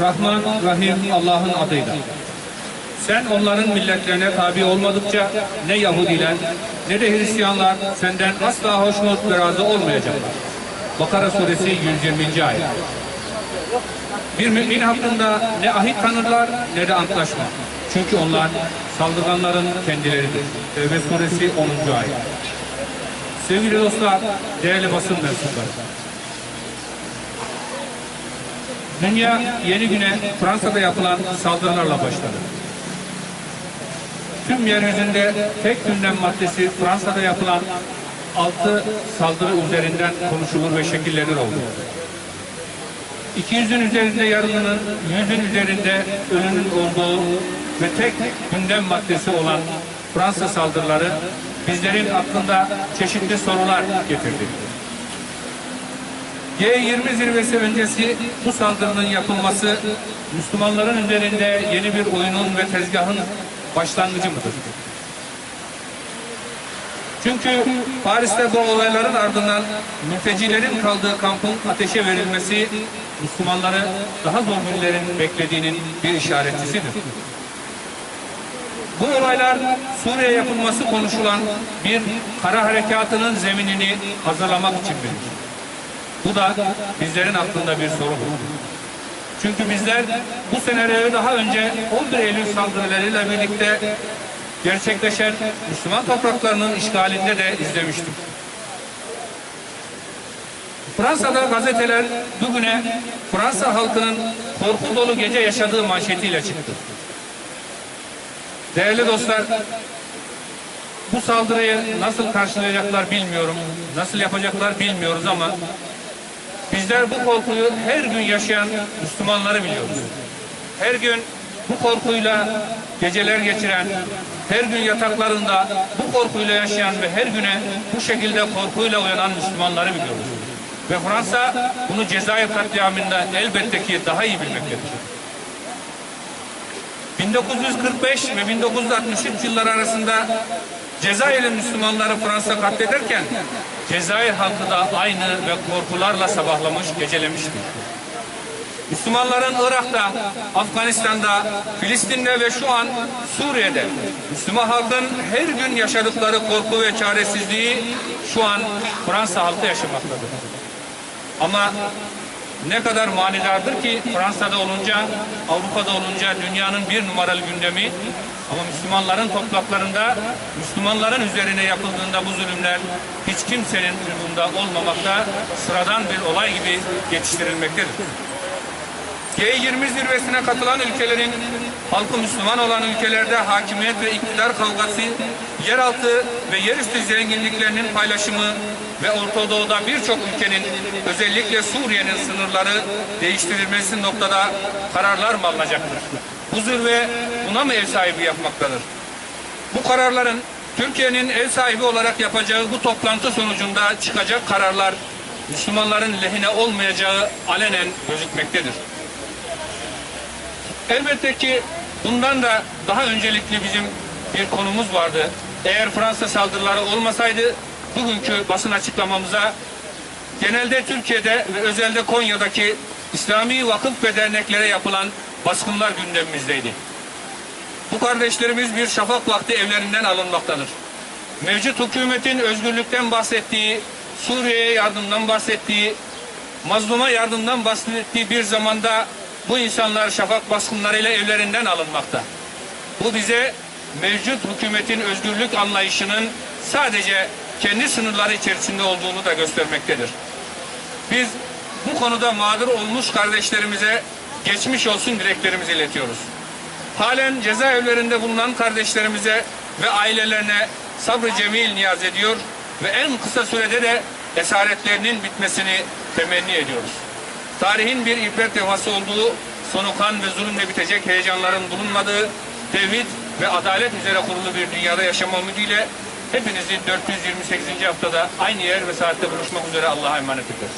Rahman, Rahim Allah'ın adıyla. Sen onların milletlerine tabi olmadıkça ne Yahudiler ne de Hristiyanlar senden asla hoşnut ve razı olmayacaklar. Bakara suresi 120. ayet. Bir mümin hakkında ne ahit tanırlar ne de antlaşma. Çünkü onlar saldırganların kendileridir. Tevbe suresi 10. ayet. Sevgili dostlar, değerli basın mensupları. Dünya yeni güne Fransa'da yapılan saldırılarla başladı. Tüm yeryüzünde tek gündem maddesi Fransa'da yapılan altı saldırı üzerinden konuşulur ve şekillenir oldu. 200'ün üzerinde yaralının, 100'ün üzerinde ölünün olduğu ve tek gündem maddesi olan Fransa saldırıları bizlerin aklında çeşitli sorular getirdi. G20 zirvesi öncesi bu saldırının yapılması Müslümanların üzerinde yeni bir oyunun ve tezgahın başlangıcı mıdır? Çünkü Paris'te bu olayların ardından mültecilerin kaldığı kampın ateşe verilmesi Müslümanları daha zor günlerin beklediğinin bir işaretçisidir. Bu olaylar Suriye yapılması konuşulan bir kara harekatının zeminini hazırlamak için verir. Bu da bizlerin aklında bir sorudur. Çünkü bizler bu senaryoyu daha önce 11 Eylül saldırılarıyla birlikte gerçekleşen Müslüman topraklarının işgalinde de izlemiştik. Fransa'da gazeteler bugüne Fransa halkının korku dolu gece yaşadığı manşetiyle çıktı. Değerli dostlar, bu saldırıyı nasıl karşılayacaklar bilmiyorum, nasıl yapacaklar bilmiyoruz ama bizler bu korkuyu her gün yaşayan Müslümanları biliyoruz. Her gün bu korkuyla geceler geçiren, her gün yataklarında bu korkuyla yaşayan ve her güne bu şekilde korkuyla uyanan Müslümanları biliyoruz. Ve Fransa bunu Cezayir katliamında elbette ki daha iyi bilmektedir. 1945 ve 1963 yılları arasında Cezayir'in Müslümanları Fransa katlederken Cezayir halkı da aynı ve korkularla sabahlamış, gecelemişti. Müslümanların Irak'ta, Afganistan'da, Filistin'de ve şu an Suriye'de Müslüman halkın her gün yaşadıkları korku ve çaresizliği şu an Fransa halkı yaşamaktadır. Ama ne kadar manidardır ki Fransa'da olunca, Avrupa'da olunca dünyanın bir numaralı gündemi ama Müslümanların topraklarında, Müslümanların üzerine yapıldığında bu zulümler hiç kimsenin umurunda olmamakta sıradan bir olay gibi geçiştirilmektedir. G20 zirvesine katılan ülkelerin halkı Müslüman olan ülkelerde hakimiyet ve iktidar kavgası, yeraltı ve yerüstü zenginliklerinin paylaşımı ve Orta Doğu'da birçok ülkenin özellikle Suriye'nin sınırları değiştirilmesi noktada kararlar mı alınacaktır? Bu zirve buna mı ev sahibi yapmaktadır? Bu kararların Türkiye'nin ev sahibi olarak yapacağı bu toplantı sonucunda çıkacak kararlar Müslümanların lehine olmayacağı alenen gözükmektedir. Elbette ki bundan da daha öncelikli bizim bir konumuz vardı. Eğer Fransa saldırıları olmasaydı bugünkü basın açıklamamıza genelde Türkiye'de ve özelde Konya'daki İslami vakıf ve derneklere yapılan baskınlar gündemimizdeydi. Bu kardeşlerimiz bir şafak vakti evlerinden alınmaktadır. Mevcut hükümetin özgürlükten bahsettiği, Suriye'ye yardımdan bahsettiği, mazluma yardımdan bahsettiği bir zamanda bu insanlar şafak baskınlarıyla evlerinden alınmakta. Bu bize mevcut hükümetin özgürlük anlayışının sadece kendi sınırları içerisinde olduğunu da göstermektedir. Biz bu konuda mağdur olmuş kardeşlerimize geçmiş olsun dileklerimizi iletiyoruz. Halen cezaevlerinde bulunan kardeşlerimize ve ailelerine sabrı cemil niyaz ediyor ve en kısa sürede de esaretlerinin bitmesini temenni ediyoruz. Tarihin bir ibret levhası olduğu, sonu kan ve zulümle bitecek heyecanların bulunmadığı, tevhid ve adalet üzere kurulu bir dünyada yaşama ümidiyle hepinizi 428. haftada aynı yer ve saatte buluşmak üzere Allah'a emanet ederiz.